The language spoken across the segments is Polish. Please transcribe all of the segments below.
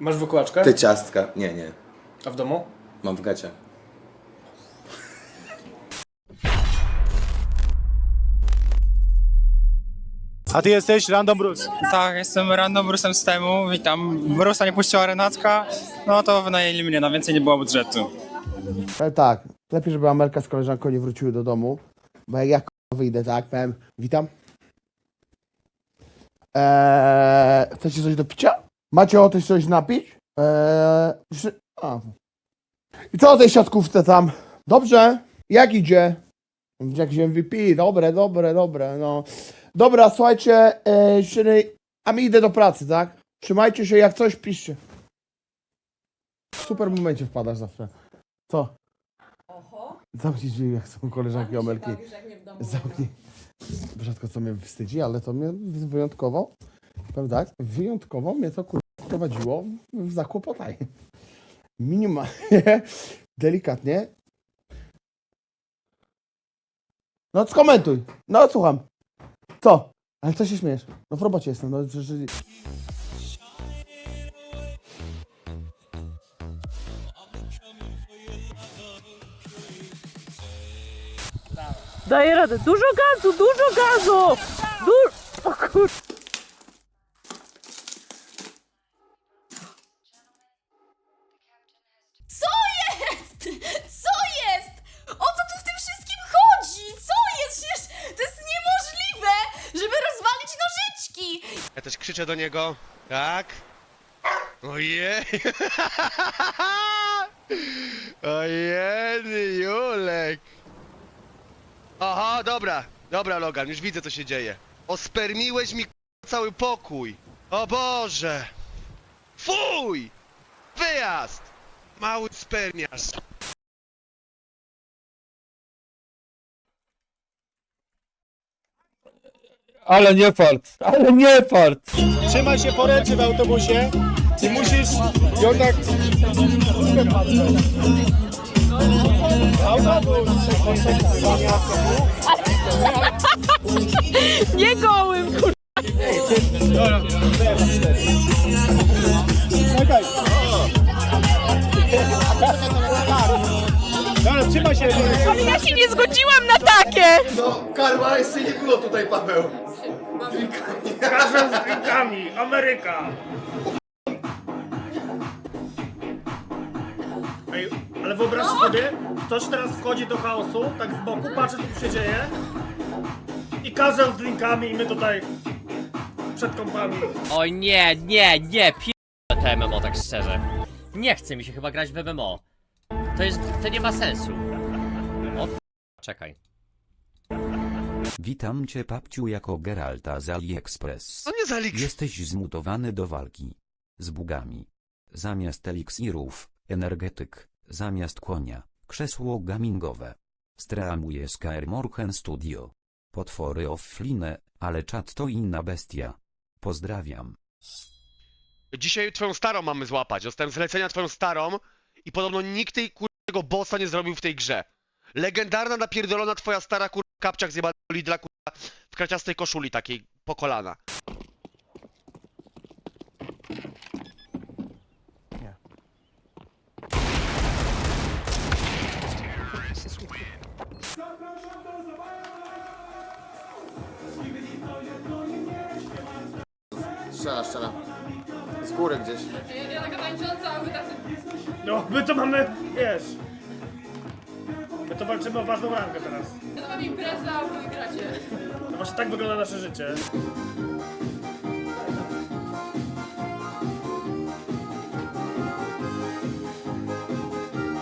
Masz wykłaczkę? Te ciastka. Nie, nie. A w domu? Mam w gacie. A ty jesteś Random Bruce. Tak, jestem random Brusem z temu, witam. Brusa nie puściła Renatka, no to wynajęli mnie, na więcej nie było budżetu. Ale tak, lepiej, żeby Amelka z koleżanką nie wróciły do domu, bo jak ja k***a, wyjdę, tak, powiem, witam. Eee, chcecie coś do picia? Macie ochotę się coś napić? Eee. A. I co o tej siatkówce tam? Dobrze? Jak idzie? Jakiś MVP, dobre, dobre, dobre, no. Dobra, słuchajcie, czyli... a mi idę do pracy, tak? Trzymajcie się, jak coś piszcie. W super momencie wpadasz zawsze. Co? Zamknij drzwi, jak są koleżanki Omelki. Zamknij. Rzadko co mnie wstydzi, ale to mnie wyjątkowo, powiem tak, wyjątkowo mnie to kurwa wprowadziło w zakłopotanie. Minimalnie, delikatnie. No skomentuj, no słucham. Co? Ale co się śmiesz? No w robocie jestem, no przecież... Daję radę. Dużo gazu, dużo gazu! Du o kur... Co jest? Co jest? O co tu w tym wszystkim chodzi? Co jest? Przecież to jest niemożliwe, żeby rozwalić nożyczki. Ja też krzyczę do niego. Tak? Ojej! Ojej, Julek! Aha, dobra, dobra Logan, już widzę co się dzieje. Ospermiłeś mi cały pokój. O Boże! Fuj! Wyjazd! Mały spermiarz. Ale nie fart, ale nie fart. Trzymaj się poręczy w autobusie i musisz jednak... Nie gołym, kur... Czekaj. Dobra, trzymaj się. Ale ja się nie zgodziłam na takie! No, karma jeszcze nie było tutaj, Paweł. Razem z drinkami, Ameryka! Ej, ale wyobraźcie sobie, ktoś teraz wchodzi do chaosu, tak z boku, patrzy co tu się dzieje i każe z drinkami i my tutaj przed kąpami. Oj nie, nie, nie, pierdolę te MMO tak szczerze. Nie chce mi się chyba grać w MMO. To jest, to nie ma sensu. O, czekaj. Witam cię papciu jako Geralta z AliExpress. No nie. Jesteś zmutowany do walki. Z bugami. Zamiast eliksirów, energetyk, zamiast konia, krzesło gamingowe. Streamuje Skyr Morchen Studio. Potwory offline, ale czat to inna bestia. Pozdrawiam. Dzisiaj twoją starą mamy złapać. Dostałem zlecenia twoją starą i podobno nikt tej kurczego bossa nie zrobił w tej grze. Legendarna napierdolona twoja stara kur... kapciak z jebanego Lidla kurwa w kraciastej koszuli takiej po kolana. Strzela, strzela. Z góry gdzieś. Ja taka tańcząca, a wy tacy... No, my to mamy, wiesz... My to walczymy o ważną rangę teraz. To mam imprezę, a wy gracie. No właśnie tak wygląda nasze życie.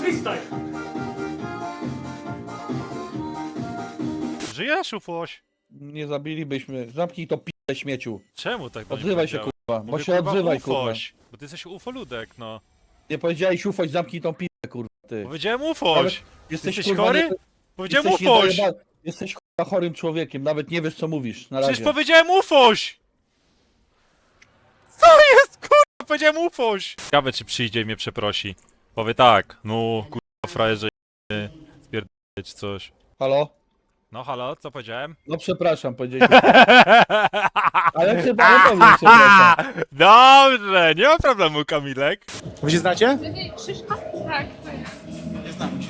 Freestyle! Żyjesz, ufoś? Nie zabilibyśmy. Zamknij to p***e śmieciu. Czemu tak do mnie Odzywaj się kurwa, bo Mówię, się kurwa, odzywaj kurwa. ufoś, Bo ty jesteś ufoludek, no. Nie powiedziałeś ufoś, zamknij tą p***e kurwa ty. Powiedziałem ufoś. Jesteś, Jesteś kurwa, chory? Powiedziałem jesteś, ufoś. niedojeba- jesteś chorym człowiekiem, nawet nie wiesz co mówisz. Na Przecież razie. powiedziałem ufoś! Co jest, kurwa? Powiedziałem ufoś! Ciekawe, czy przyjdzie i mnie przeprosi. Powie tak, no, kurwa, frajerze, y, spierdolić coś. Halo? No halo, co powiedziałem? No przepraszam, powiedziałeś. Ale chyba nie powiem, przepraszam. Dobrze, nie ma problemu, Kamilek. Wy się znacie?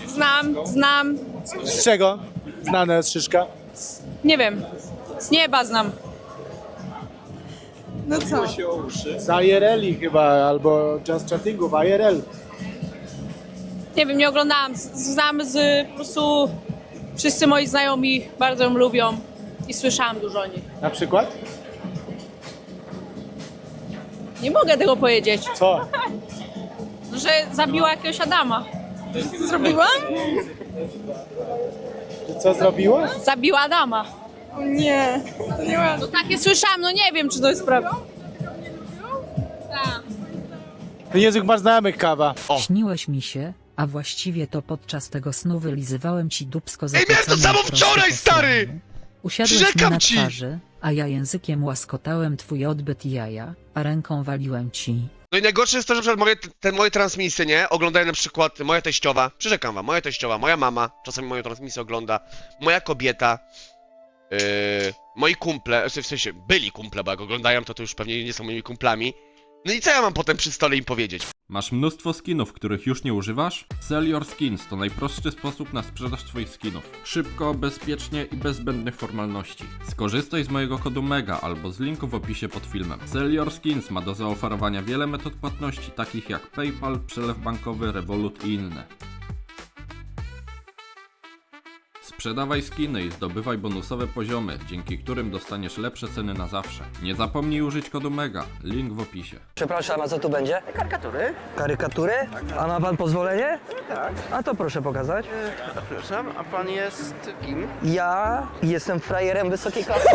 Znam, znam. Z czego? Znana jest Szyszka? Nie wiem. Z nieba znam. No co? Z IRL chyba, albo Just Chattingu w IRL. Nie wiem, nie oglądałam. Z- Znam z po prostu wszyscy moi znajomi bardzo ją lubią i słyszałam dużo o niej. Na przykład? Nie mogę tego powiedzieć, Co? że zabiła jakiegoś Adama. Co zrobiłam? Co zrobiła? Zabiła Adama. O nie, to nie No takie słyszałam, no nie wiem, czy to jest prawda. Tak. Język masz znajomych kawa. Śniłeś mi się, a właściwie to podczas tego snu wylizywałem ci dupsko Ej, miałem to samo wczoraj, stary! Usiadłeś mi Przyrzekam na ci! twarzy, a ja językiem łaskotałem twój odbyt i jaja, a ręką waliłem ci. No i najgorsze jest to, że na przykład moje, te moje transmisje, nie? Oglądają na przykład moja teściowa, przyrzekam wam, moja teściowa, moja mama, czasami moją transmisję ogląda, moja kobieta, yy, moi kumple, w sensie byli kumple, bo jak oglądają to to już pewnie nie są moimi kumplami. No i co ja mam potem przy stole im powiedzieć? Masz mnóstwo skinów, których już nie używasz? Sell Your Skins to najprostszy sposób na sprzedaż Twoich skinów. Szybko, bezpiecznie i bez zbędnych formalności. Skorzystaj z mojego kodu MEGA albo z linku w opisie pod filmem. Sell Your Skins ma do zaoferowania wiele metod płatności, takich jak PayPal, przelew bankowy, Revolut i inne. Sprzedawaj skiny i zdobywaj bonusowe poziomy, dzięki którym dostaniesz lepsze ceny na zawsze. Nie zapomnij użyć kodu MEGA, link w opisie. Przepraszam, a co tu będzie? Karykatury. Karykatury? A ma pan pozwolenie? Tak. A to proszę pokazać. Przepraszam, a pan jest kim? Ja jestem frajerem wysokiej klasy.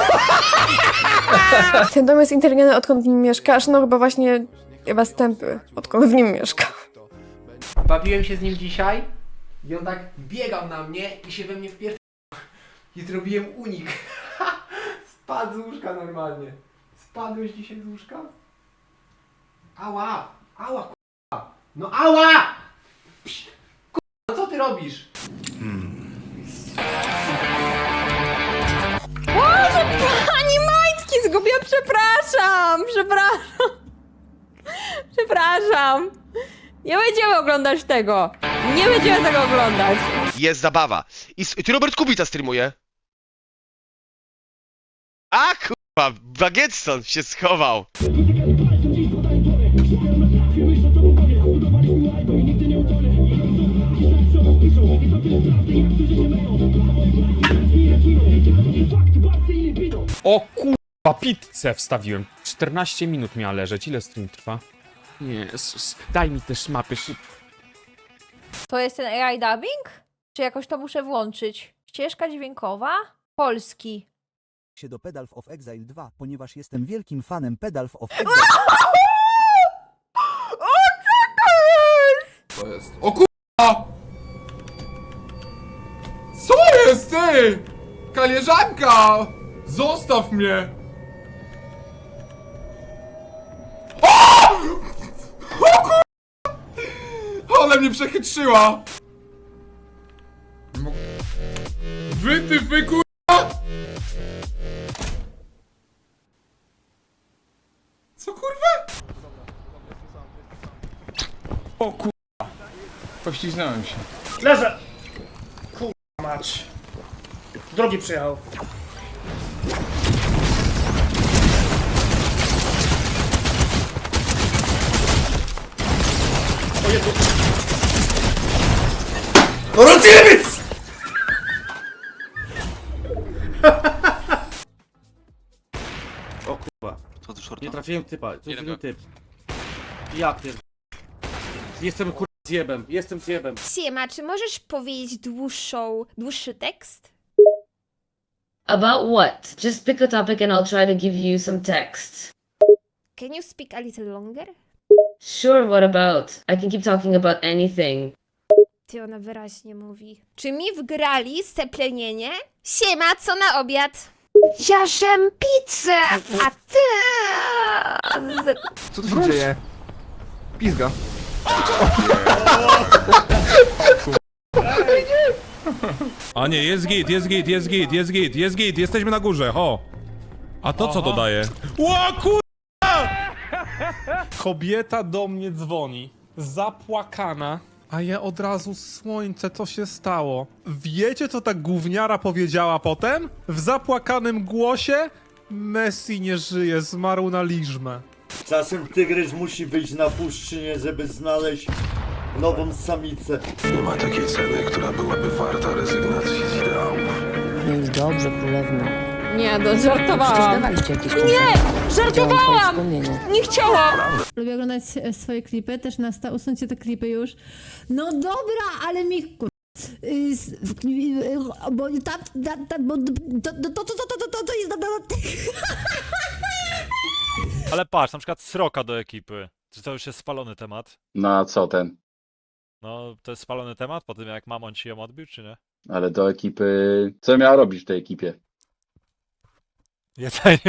Ten dom jest inteligentny, odkąd w nim mieszkasz? No chyba właśnie, chyba stępy, odkąd w nim mieszka. Bawiłem się z nim dzisiaj i on tak biegał na mnie i się we mnie wpierdał. I zrobiłem unik. Spadł z łóżka normalnie. Spadłeś dzisiaj z łóżka? Ała! Ała, k***a! No ała! Psz, k***a, co ty robisz? Boże, pani Majtki, zgubiłam, przepraszam, przepraszam. Przepraszam. Nie będziemy oglądać tego. Nie będziemy tego oglądać. Jest zabawa. I s- ty Robert Kubica streamuje. A kurwa, Bagietson się schował. O kurwa, pizzę wstawiłem. 14 minut miała leżeć. Ile stream trwa? Jezus, daj mi też mapy szybko. To jest ten AI dubbing? Czy jakoś to muszę włączyć? Ścieżka dźwiękowa? Polski. się do Pedal of Exile 2, ponieważ jestem wielkim fanem Pedal of Exile. O, co to jest? To jest. O kurwa! Co jest ty? Kalieżanka! Zostaw mnie! O! O kurwa! Ale mnie przechytrzyła! Wy ty wy kurwa! Co kurwa? O kurwa! Pośliznąłem się. Leżę! Kurwa mać. Drogi przyjechał. O Jezu. Rozjebiec! O kurwa. Co ty short? Nie trafiłem typa, to jest inny typ. Ja pier... Jestem kur... zjebem, jestem zjebem. Siema, czy możesz powiedzieć dłuższą, dłuższy tekst? About what? Just pick a topic and I'll try to give you some text. Can you speak a little longer? Sure, what about? I can keep talking about anything. Ty ona wyraźnie mówi. Czy mi wgrali seplenienie? Siema, co na obiad? Jarzem pizzę, a ty... Co tu się dzieje? Pizga. A nie, jest git, jest git, jest git, jest git, jest git, jesteśmy na górze, ho! A to co to daje? Kobieta do mnie dzwoni, zapłakana, a ja od razu słońce, co się stało? Wiecie co ta gówniara powiedziała potem? W zapłakanym głosie Messi nie żyje, zmarł na liżmę. Czasem tygrys musi wyjść na puszczynie, żeby znaleźć nową samicę. Nie ma takiej ceny, która byłaby warta rezygnacji z ideałów. No dobrze, królewno. Nie, no żartowałam. dawaliście jakieś Nie, żartowałam! Nie chciałam! Lubię oglądać e, swoje klipy, też na sta usuńcie te klipy już. No dobra, ale mi kur... y, s- w- y, y, Bo ta, ta, ta, bo to, to, to, to, to, to, to, to jest... Ale patrz, na przykład sroka do ekipy. Czy to już jest spalony temat? Na co ten? No, to jest spalony temat po tym jak mamon ci ją odbił, czy nie? Ale do ekipy... Co miała robić w tej ekipie? 野菜